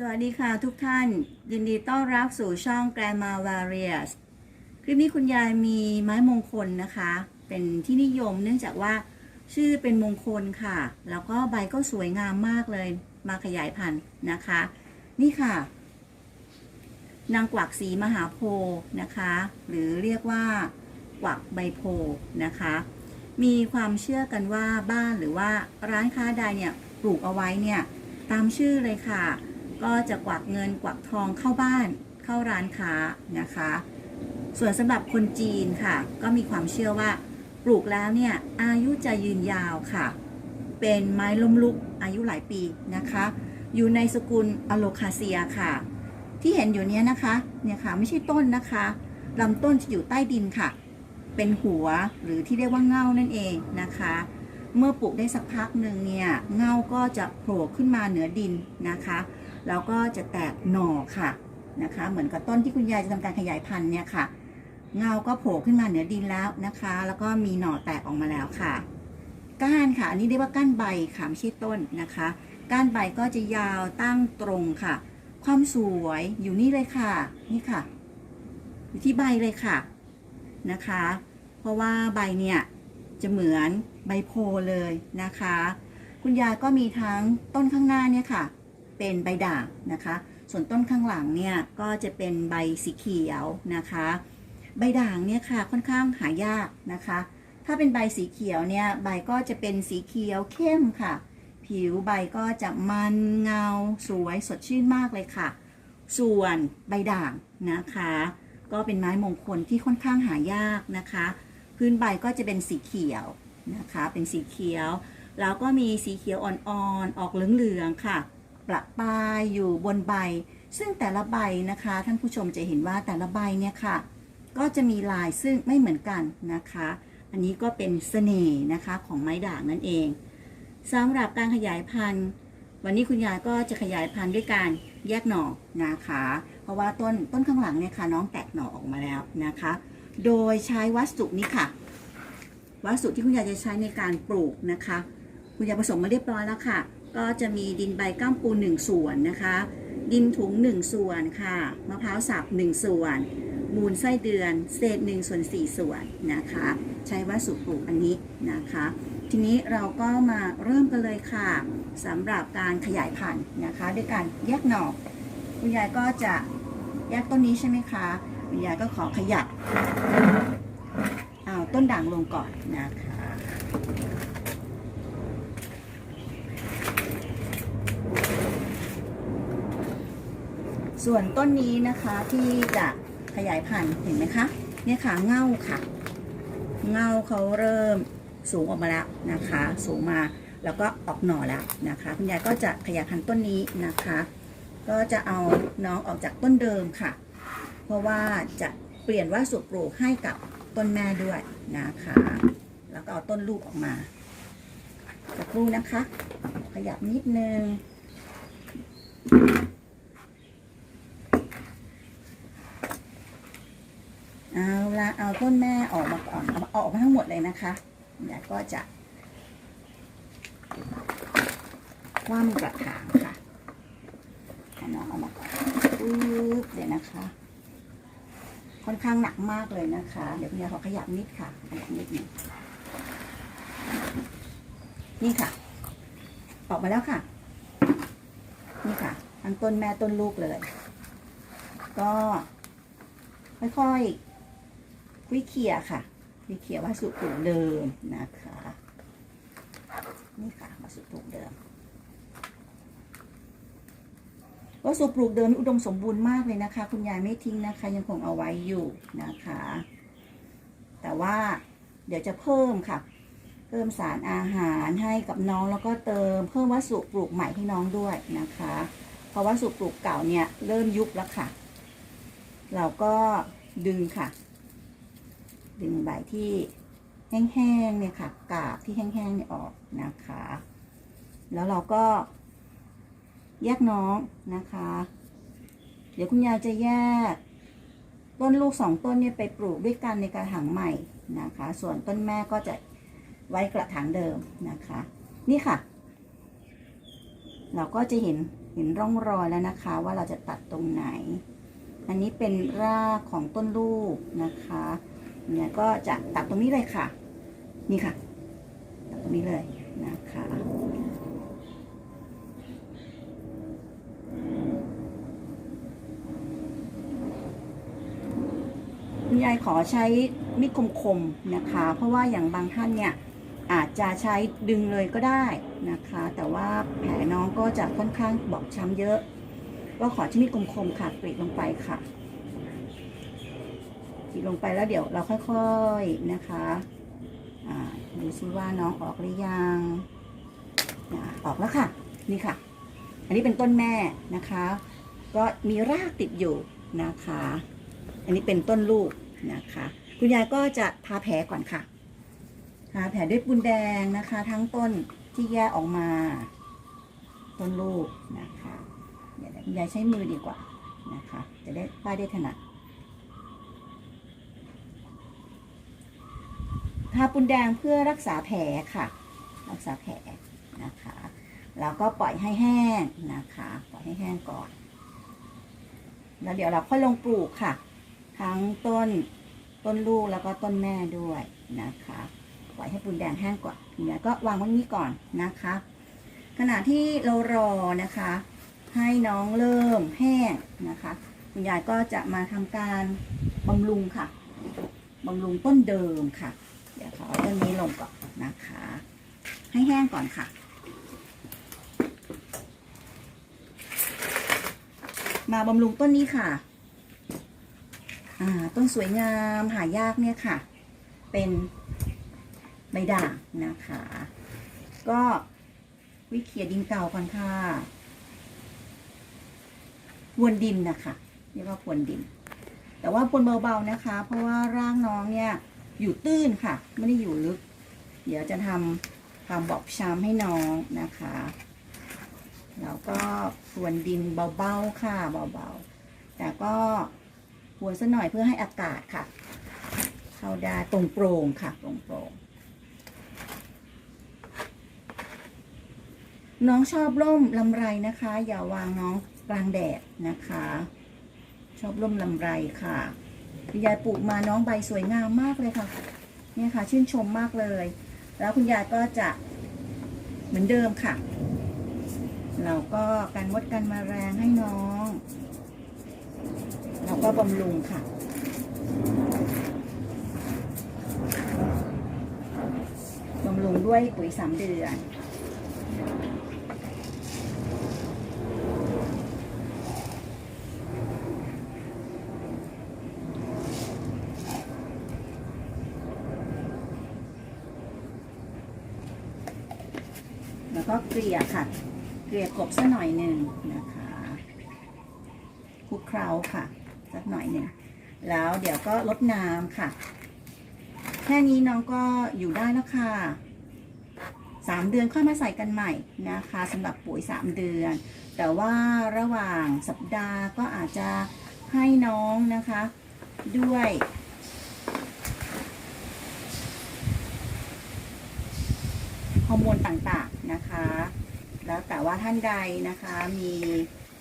สวัสดีค่ะทุกท่าน ยินดีต้อนรับสู่ช่อง Grandma Various คลิปนี้คุณยายมีไม้มงคลนะคะ เป็นที่นิยมเนื่องจากว่าชื่อเป็นมงคลค่ะ แล้วก็ใบก็สวยงามมากเลยมาขยายพันธุ์นะคะ นี่ค่ะ นางกวักสีมหาโพธิ์นะคะ หรือเรียกว่ากวักใบโพธิ์นะคะ มีความเชื่อกันว่าบ้านหรือว่าร้านค้าใดเนี่ยปลูกเอาไว้เนี่ยตามชื่อเลยค่ะ ก็จะกวักเงินกวักทองเข้าบ้านเข้าร้านค้านะคะ ส่วนสำหรับคนจีนค่ะ ก็มีความเชื่อว่าปลูกแล้วเนี่ยอายุจะยืนยาวค่ะ เป็นไม้ล้มลุกอายุหลายปีนะคะ อยู่ในสกุลอโลคาเซียค่ะ ที่เห็นอยู่เนี้ยนะคะเนี่ยค่ะไม่ใช่ต้นนะคะลำต้นจะอยู่ใต้ดินค่ะ เป็นหัวหรือที่เรียกว่าเง่านั่นเองนะคะ เมื่อปลูกได้สักพักหนึ่งเนี่ยเง่าก็จะโผล่ขึ้นมาเหนือดินนะคะ แล้วก็จะแตกหน่อค่ะนะคะ เหมือนกับต้นที่คุณยายจะทำการขยายพันธุ์เนี่ยค่ะ เงาก็โผล่ขึ้นมาเหนือดินแล้วนะคะ แล้วก็มีหน่อแตกออกมาแล้วค่ะ ก้านค่ะ อันนี้เรียกว่าก้านใบค่ะไม่ใช่ต้นนะคะ ก้านใบก็จะยาวตั้งตรงค่ะ ความสวยอยู่นี่เลยค่ะ นี่ค่ะ อยู่ที่ใบเลยค่ะนะคะ เพราะว่าใบเนี่ยจะเหมือนใบโพเลยนะคะ คุณยายก็มีทั้งต้นข้างหน้าเนี่ยค่ะ เป็นใบด่างนะคะ ส่วนต้นข้างหลังเนี่ยก็จะเป็นใบสีเขียวนะคะ ใบด่างเนี่ยค่ะค่อนข้างหายากนะคะ ถ้าเป็นใบสีเขียวเนี่ยใบก็จะเป็นสีเขียวเข้มค่ะ ผิวใบก็จะมันเงาสวยสดชื่นมากเลยค่ะ ส่วนใบด่างนะคะ ก็เป็นไม้มงคลที่ค่อนข้างหายากนะคะ พื้นใบก็จะเป็นสีเขียวนะคะ เป็นสีเขียวแล้วก็มีสีเขียวอ่อนๆออกเหลืองๆค่ะ ประปายอยู่บนใบ ซึ่งแต่ละใบนะคะ ท่านผู้ชมจะเห็นว่าแต่ละใบเนี่ยค่ะ ก็จะมีลายซึ่งไม่เหมือนกันนะคะ อันนี้ก็เป็นเสน่ห์นะคะของไม้ด่างนั่นเองสำหรับการขยายพันธุ์ วันนี้คุณยายก็จะขยายพันธุ์ด้วยการแยกหน่อนะคะ เพราะว่าต้นต้นข้างหลังเนี่ยค่ะน้องแตกหน่อออกมาแล้วนะคะ โดยใช้วัสดุนี้ค่ะ วัสดุที่คุณยายจะใช้ในการปลูกนะคะ คุณยายผสมมาเรียบร้อยแล้วค่ะ ก็จะมีดินใบก้ามปูหนึ่งส่วนนะคะ ดินถุงหนึ่งส่วนค่ะ มะพร้าวสับหนึ่งส่วน มูลไส้เดือนเศษหนึ่งส่วนสี่ส่วนนะคะ ใช้วัสดุปลูกอันนี้นะคะ ทีนี้เราก็มาเริ่มกันเลยค่ะสำหรับการขยายพันธุ์นะคะด้วยการแยกหน่อคุณยายก็จะแยกต้นนี้ใช่ไหมคะคุณยายก็ขอขยับเอาต้นด่างลงก่อนนะคะ ส่วนต้นนี้นะคะที่จะขยายพันธุ์เห็นไหมคะเนี่ยค่ะเง่าค่ะ เง่าเขาเริ่มสูงออกมาแล้วนะคะ สูงมาแล้วก็ออกหน่อแล้วนะคะคุณยายก็จะขยายพันธุ์ต้นนี้นะคะ ก็จะเอาน้องออกจากต้นเดิมค่ะ เพราะว่าจะเปลี่ยนวัสดุปลูกให้กับต้นแม่ด้วยนะคะ แล้วก็เอาต้นลูกออกมาสักครู่นะคะ ขยับนิดนึง เอาต้นแม่ออกมาก่อนเอาออกมาทั้งหมดเลยนะคะเดี๋ยวก็จะคว่ำกระถางค่ะเอาน้องเอามาก่อนปึ๊บเดี๋ยวนะคะ ค่อนข้างหนักมากเลยนะคะ เดี๋ยวคุณยายขอขยับนิดค่ะขยับนิดนึงนี่ค่ะ ออกมาแล้วค่ะ นี่ค่ะ ทั้งต้นแม่ต้นลูกเลย ก็ค่อยๆ วิเคียค่ะ วิเคียวัสดุปลูกเดิมนะคะ นี่ค่ะวัสดุปลูกเดิมวัสดุปลูกเดิมอุดมสมบูรณ์มากเลยนะคะ คุณยายไม่ทิ้งนะคะ ยังคงเอาไว้อยู่นะคะ แต่ว่าเดี๋ยวจะเพิ่มค่ะ เพิ่มสารอาหารให้กับน้องแล้วก็เติมเพิ่มวัสดุปลูกใหม่ให้น้องด้วยนะคะ เพราะวัสดุปลูกเก่าเนี่ยเริ่มยุบแล้วค่ะ เราก็ดึงค่ะ ดึงใบที่แห้งๆเนี่ยค่ะ กาบที่แห้งๆเนี่ยออกนะคะ แล้วเราก็แยกน้องนะคะ เดี๋ยวคุณยายจะแยก ต้นลูกสองต้นเนี่ยไปปลูกด้วยกันในกระถางใหม่นะคะ ส่วนต้นแม่ก็จะไว้กระถางเดิมนะคะ นี่ค่ะ เราก็จะเห็นเห็นร่องรอยแล้วนะคะ ว่าเราจะตัดตรงไหน อันนี้เป็นรากของต้นลูกนะคะ เนี่ยก็จะตัดตรงนี้เลยค่ะ นี่ค่ะ ตัดตรงนี้เลยนะคะคุณยายขอใช้มีดคมๆนะคะ เพราะว่าอย่างบางท่านเนี่ยอาจจะใช้ดึงเลยก็ได้นะคะ แต่ว่าแผลน้องก็จะค่อนข้างบอบช้ำเยอะ ก็ขอใช้มีดคมๆค่ะกรีดลงไปค่ะีลงไปแล้วเดี๋ยวเราค่อยๆนะคะอ่าดูซิว่าน้องออกหรือยังอออกแล้วค่ะ นี่ค่ะ อันนี้เป็นต้นแม่นะคะ ก็มีรากติดอยู่นะคะ อันนี้เป็นต้นลูกนะคะ คุณยายก็จะทาแผลก่อนค่ะ ทาแผลด้วยปูนแดงนะคะ ทั้งต้นที่แยกออกมา ต้นลูกนะคะเดี๋ยวคุณยายใช้มือดีกว่านะคะ จะได้ป้ายได้ถนัด ทาปูนแดงเพื่อรักษาแผลค่ะ รักษาแผลนะคะแล้วก็ปล่อยให้แห้งนะคะ ปล่อยให้แห้งก่อน แล้วเดี๋ยวเราค่อยลงปลูกค่ะ ทั้งต้นต้นลูกแล้วก็ต้นแม่ด้วยนะคะ ปล่อยให้ปูนแดงแห้งก่อนทีนี้ก็วางไว้นี้ก่อนนะคะ ขณะที่เรารอนะคะ ให้น้องเริ่มแห้งนะคะคุณยายก็จะมาทำการบำรุงค่ะบำรุงต้นเดิมค่ะ ดี๋ยวขอเอาต้นนี้ลงก่อนนะคะ ให้แห้งก่อนค่ะ มาบำรุงต้นนี้ค่ะอ่าต้นสวยงามหายากเนี่ยค่ะ เป็นใบด่างนะคะ ก็วิเคลียดินเก่าก่อนค่ะพวนดินนะคะเรียกว่าพวนดิน แต่ว่าพวนเบาๆนะคะ เพราะว่าร่างน้องเนี่ย อยู่ตื้นค่ะ ไม่ได้อยู่ลึก เดี๋ยวจะทำความบอบช้ำให้น้องนะคะแล้วก็พรวนดินเบาๆค่ะเบาๆ แต่ก็พรวนสักหน่อยเพื่อให้อากาศค่ะ เข้าได้ตรงโปร่งค่ะตรงโปร่งน้องชอบร่มลำไรนะคะ อย่าวางน้องกลางแดดนะคะ ชอบร่มลำไรค่ะ คุณยายปลูกมาน้องใบสวยงามมากเลยค่ะเนี่ยค่ะ ชื่นชมมากเลย แล้วคุณยายก็จะเหมือนเดิมค่ะ เราก็กันมดกันแมลงให้น้อง เราก็บำรุงค่ะบำรุงด้วยปุ๋ยสามเดือน ก็เกลี่ยค่ะ เกลี่ยกบสักหน่อยหนึ่งนะคะคลุกเคล้าค่ะสักหน่อยหนึ่งแล้วเดี๋ยวก็ลดน้ำค่ะ แค่นี้น้องก็อยู่ได้แล้วค่ะสามเดือนค่อยมาใส่กันใหม่นะคะสำหรับปุ๋ยสามเดือน แต่ว่าระหว่างสัปดาห์ก็อาจจะให้น้องนะคะ ด้วย ฮอร์โมนต่างๆ ว่าท่านใดนะคะมี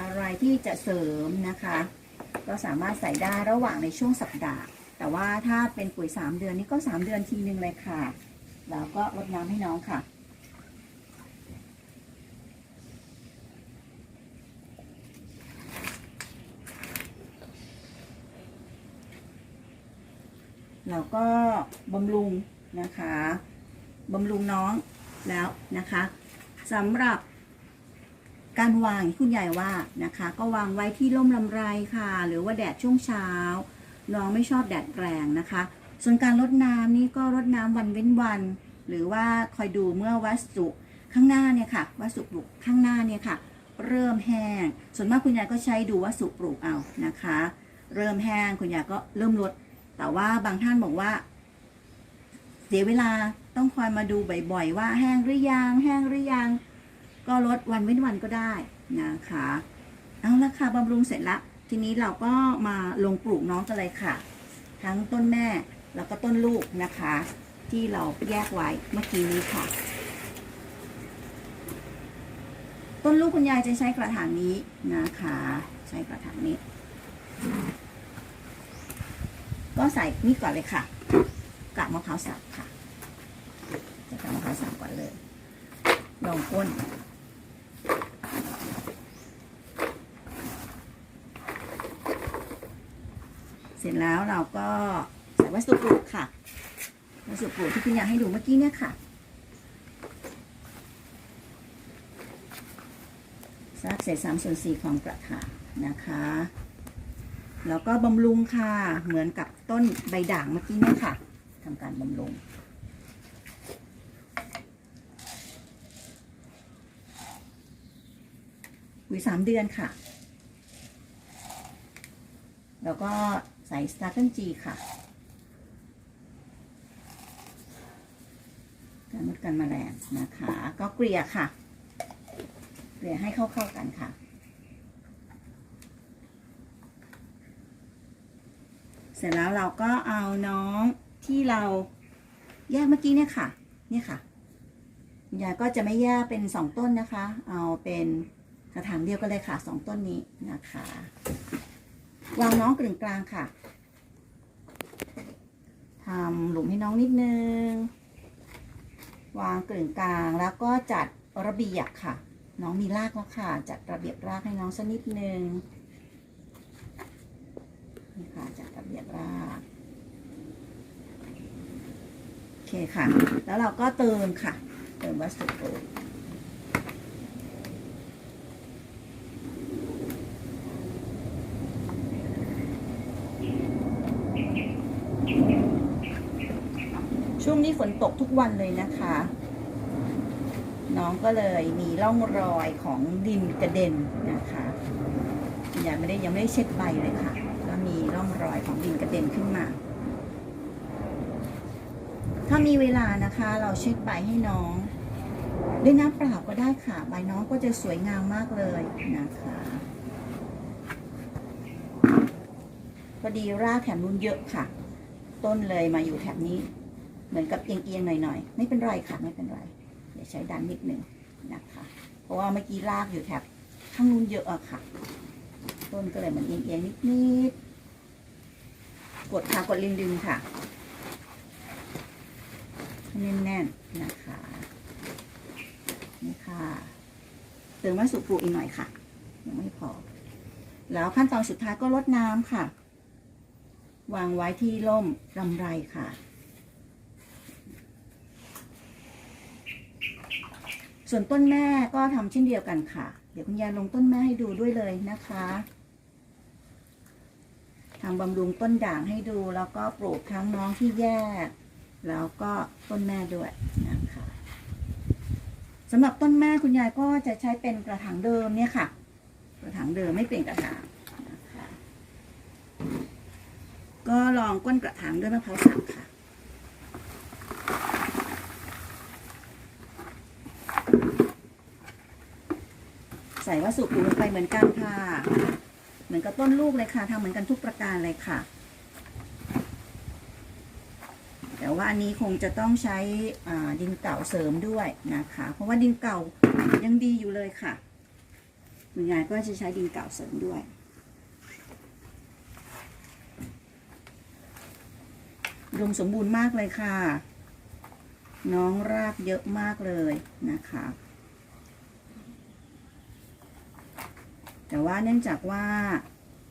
อะไรที่จะเสริมนะคะ ก็สามารถใส่ได้ระหว่างในช่วงสัปดาห์ แต่ว่าถ้าเป็นปุ๋ย 3 เดือนนี่ก็ 3 เดือนทีนึงเลยค่ะ แล้วก็รดน้ำให้น้องค่ะแล้วก็บำรุงนะคะบำรุงน้องแล้วนะคะสำหรับ การวางคุณยายว่านะคะ ก็วางไว้ที่ร่มลำไรค่ะ หรือว่าแดดช่วงเช้า น้องไม่ชอบแดดแรงนะคะ ส่วนการรดน้ำนี่ก็รดน้ำวันเว้นวัน หรือว่าคอยดูเมื่อวัสดุข้างหน้าเนี่ยค่ะวัสดุปลูกข้างหน้าเนี่ยค่ะ เริ่มแห้ง ส่วนมากคุณยายก็ใช้ดูวัสดุปลูกเอานะคะ เริ่มแห้งคุณยายก็เริ่มลด แต่ว่าบางท่านบอกว่าเสียเวลาต้องคอยมาดูบ่อยๆว่าแห้งหรือยังแห้งหรือยัง ก็ลดวันเว้นวันก็ได้นะคะเอาละค่ะบำรุงเสร็จละทีนี้เราก็มาลงปลูกน้องกันเลยค่ะ ทั้งต้นแม่แล้วก็ต้นลูกนะคะ ที่เราแยกไว้เมื่อกี้นี้ค่ะ ต้นลูกคุณยายจะใช้กระถางนี้นะคะ ใช้กระถางนี้ ก็ใส่นี่ก่อนเลยค่ะกากมะพร้าวสับค่ะจะกากมะพร้าวสับก่อนเลยลองก้น เสร็จแล้วเราก็ใส่วัสดุปลูกค่ะ วัสดุปลูกที่คุณยายให้ดูเมื่อกี้เนี่ยค่ะสักเศษสามส่วนสี่ของกระถางนะคะ แล้วก็บำรุงค่ะ เหมือนกับต้นใบด่างเมื่อกี้เนี่ยค่ะทำการบำรุงปุ๋ยสามเดือนค่ะ แล้วก็ ส่สตาร์เกิลจีค่ะ การลดการแมลงนะคะ ก็เกลี่ยค่ะ เกลี่ยให้เข้าๆกันค่ะ เสร็จแล้วเราก็เอาน้องที่เราแยกเมื่อกี้เนี่ยค่ะ เนี่ยค่ะยายก็จะไม่แยกเป็นสองต้นนะคะ เอาเป็นกระถางเดียวกันเลยค่ะสองต้นนี้นะคะ วางน้องกึ่งกลางค่ะทำหลุมให้น้องนิดนึง วางกึ่งกลางแล้วก็จัดระเบียบค่ะ น้องมีรากแล้วค่ะ จัดระเบียบรากให้น้องสักนิดนึงนี่ค่ะจัดระเบียบรากโอเคค่ะ แล้วเราก็เติมค่ะ เติมวัสดุปลูก ช่วง นี้ฝนตกทุกวันเลยนะคะ น้องก็เลยมีร่องรอยของดินกระเด็นนะคะยังไม่ได้ยังไม่ได้เช็ดใบเลยค่ะ ก็มีร่องรอยของดินกระเด็นขึ้นมา ถ้ามีเวลานะคะ เราเช็ดใบให้น้องด้วยน้ำเปล่าก็ได้ค่ะ ใบน้องก็จะสวยงามมากเลยนะคะพอดีรากแถบนู้นเยอะค่ะ ต้นเลยมาอยู่แถบนี้ เหมือนกับเอียงๆหน่อยๆ ไม่เป็นไรค่ะไม่เป็นไร เดี๋ยวใช้ดันนิดหนึ่งนะคะ เพราะว่าเมื่อกี้รากอยู่แถบข้างนู้นเยอะอะค่ะ ต้นก็เลยมันเอียงๆนิดๆ กดค่ะกดลิงดึงค่ะ แน่นๆนะคะ นี่ค่ะเติมวัสดุปลูกอีกหน่อยค่ะ ยังไม่พอ แล้วขั้นตอนสุดท้ายก็รดน้ำค่ะ วางไว้ที่ร่มรำไรค่ะ ส่วนต้นแม่ก็ทำเช่นเดียวกันค่ะ เดี๋ยวคุณยายลงต้นแม่ให้ดูด้วยเลยนะคะทำบำรุงต้นด่างให้ดู แล้วก็ปลูกทั้งน้องที่แยก แล้วก็ต้นแม่ด้วยนะคะสำหรับต้นแม่คุณยายก็จะใช้เป็นกระถางเดิมเนี่ยค่ะ กระถางเดิมไม่เปลี่ยนกระถางนะคะก็ลองก้นกระถางด้วยมะพร้าวสับค่ะ ส่วัสดุปลูลงไปเหมือนกันค่ะ เหมือนกับต้นลูกเลยค่ะทำเหมือนกันทุกประการเลยค่ะ แต่ว่าอันนี้คงจะต้องใช้ดินเก่าเสริมด้วยนะคะ เพราะว่าดินเก่ายังดีอยู่เลยค่ะคุณยายก็จะใช้ดินเก่าเสริมด้วยรวมสมบูรณ์มากเลยค่ะ น้องรากเยอะมากเลยนะคะ แต่ว่าเนื่องจากว่า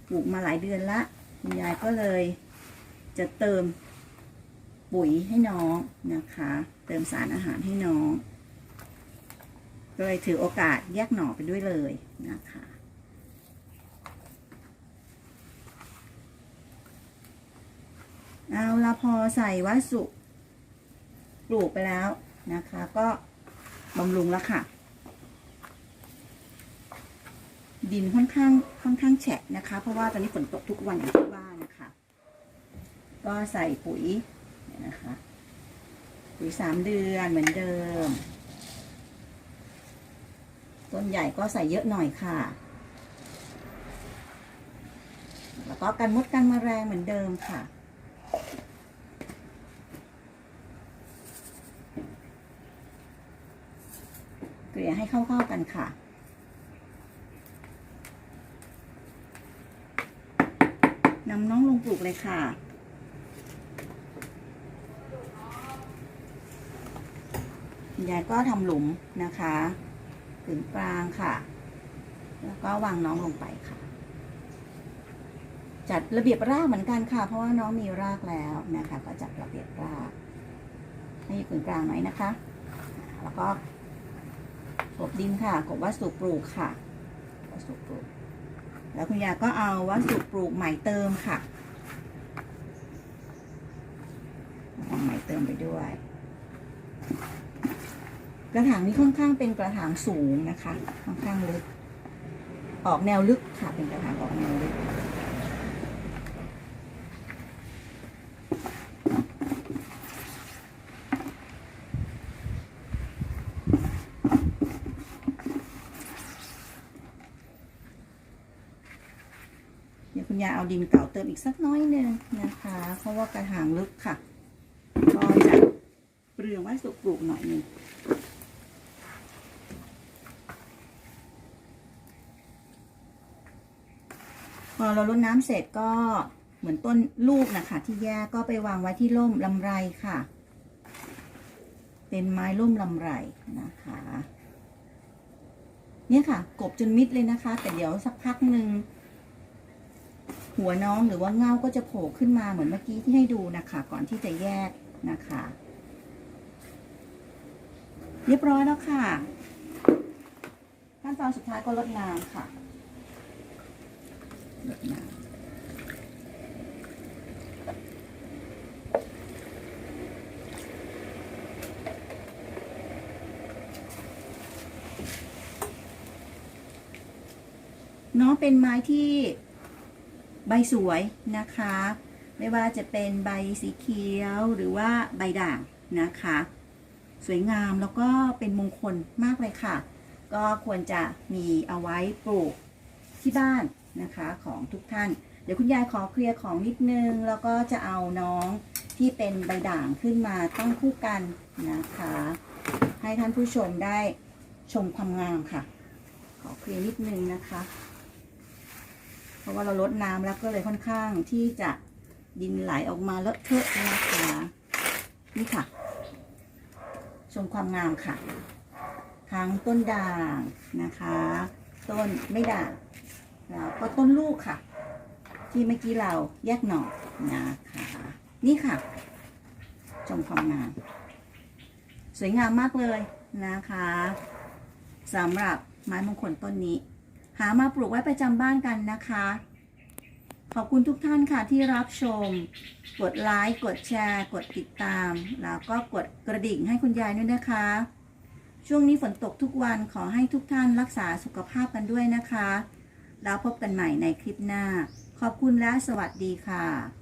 ปลูกมาหลายเดือนละคุณยายก็เลยจะเติมปุ๋ยให้น้องนะคะ เติมสารอาหารให้น้องก็เลยถือโอกาสแยกหน่อไปด้วยเลยนะคะ เอาละพอใส่วัสดุปลูกไปแล้วนะคะ ก็บำรุงแล้วค่ะ ดินค่อนข้างค่อนข้างแฉะนะคะ เพราะว่าตอนนี้ฝนตกทุกวันอย่างที่ว่านะคะ ก็ใส่ปุ๋ยเนี่ยนะคะ ปุ๋ยสามเดือนเหมือนเดิม ต้นใหญ่ก็ใส่เยอะหน่อยค่ะ แล้วก็กันมดกันแมลงเหมือนเดิมค่ะเกลี่ยให้เข้าๆกันค่ะ นำน้องลงปลูกเลยค่ะ ยายก็ทำหลุมนะคะถึงกลางค่ะ แล้วก็วางน้องลงไปค่ะ จัดระเบียบรากเหมือนกันค่ะ เพราะว่าน้องมีรากแล้วนะคะ ก็จัดระเบียบรากให้อยู่ตรงกลางหน่อยนะคะ แล้วก็กบดินค่ะกบวัสดุปลูกค่ะวัสดุปลูก แล้วคุณยาก็เอาวัสดุปลูกใหม่เติมค่ะเอาใหม่เติมไปด้วย กระถางนี้ค่อนข้างเป็นกระถางสูงนะคะ ค่อนข้างลึก ออกแนวลึกค่ะ เป็นกระถางออกแนวลึก ยาเอาดินเก่าเติมอีกสักน้อยหนึ่งนะคะ เพราะว่ากระถางลึกค่ะ ก็จะเปลืองวัสดุปลูกหน่อยหนึ่งพอเรารดน้ำเสร็จก็เหมือนต้นลูกนะคะที่แยกก็ไปวางไว้ที่ร่มลำไรค่ะ เป็นไม้ร่มลำไรนะคะ เนี่ยค่ะ กบจนมิดเลยนะคะ แต่เดี๋ยวสักพักหนึ่ง หัวน้องหรือว่าเงาก็จะโผล่ขึ้นมาเหมือนเมื่อกี้ที่ให้ดูนะคะ ก่อนที่จะแยกนะคะ เรียบร้อยแล้วค่ะ ขั้นตอนสุดท้ายก็ลดน้ำค่ะลดน้ำน้องเป็นไม้ที่ ใบสวยนะคะ ไม่ว่าจะเป็นใบสีเขียวหรือว่าใบด่างนะคะ สวยงามแล้วก็เป็นมงคลมากเลยค่ะ ก็ควรจะมีเอาไว้ปลูกที่บ้านนะคะของทุกท่าน เดี๋ยวคุณยายขอเคลียร์ของนิดนึง แล้วก็จะเอาน้องที่เป็นใบด่างขึ้นมาตั้งคู่กันนะคะ ให้ท่านผู้ชมได้ชมความงามค่ะ ขอเคลียร์นิดนึงนะคะ ราะว่าเราลดน้ำแล้วก็เลยค่อนข้างที่จะดินไหลออกมาเลอะเทอะนะคะนี่ค่ะ ชมความงามค่ะ ทั้งต้นด่างนะคะ ต้นไม่ด่างแล้วก็ต้นลูกค่ะ ที่เมื่อกี้เราแยกหน่อนะคะนี่ค่ะ ชมความงาม สวยงามมากเลยนะคะสำหรับไม้มงคลต้นนี้ หามาปลูกไว้ประจำบ้านกันนะคะ ขอบคุณทุกท่านค่ะที่รับชม กดไลค์ กดแชร์ กดติดตาม แล้วก็กดกระดิ่งให้คุณยายด้วยนะคะ ช่วงนี้ฝนตกทุกวันขอให้ทุกท่านรักษาสุขภาพกันด้วยนะคะ แล้วพบกันใหม่ในคลิปหน้า ขอบคุณและสวัสดีค่ะ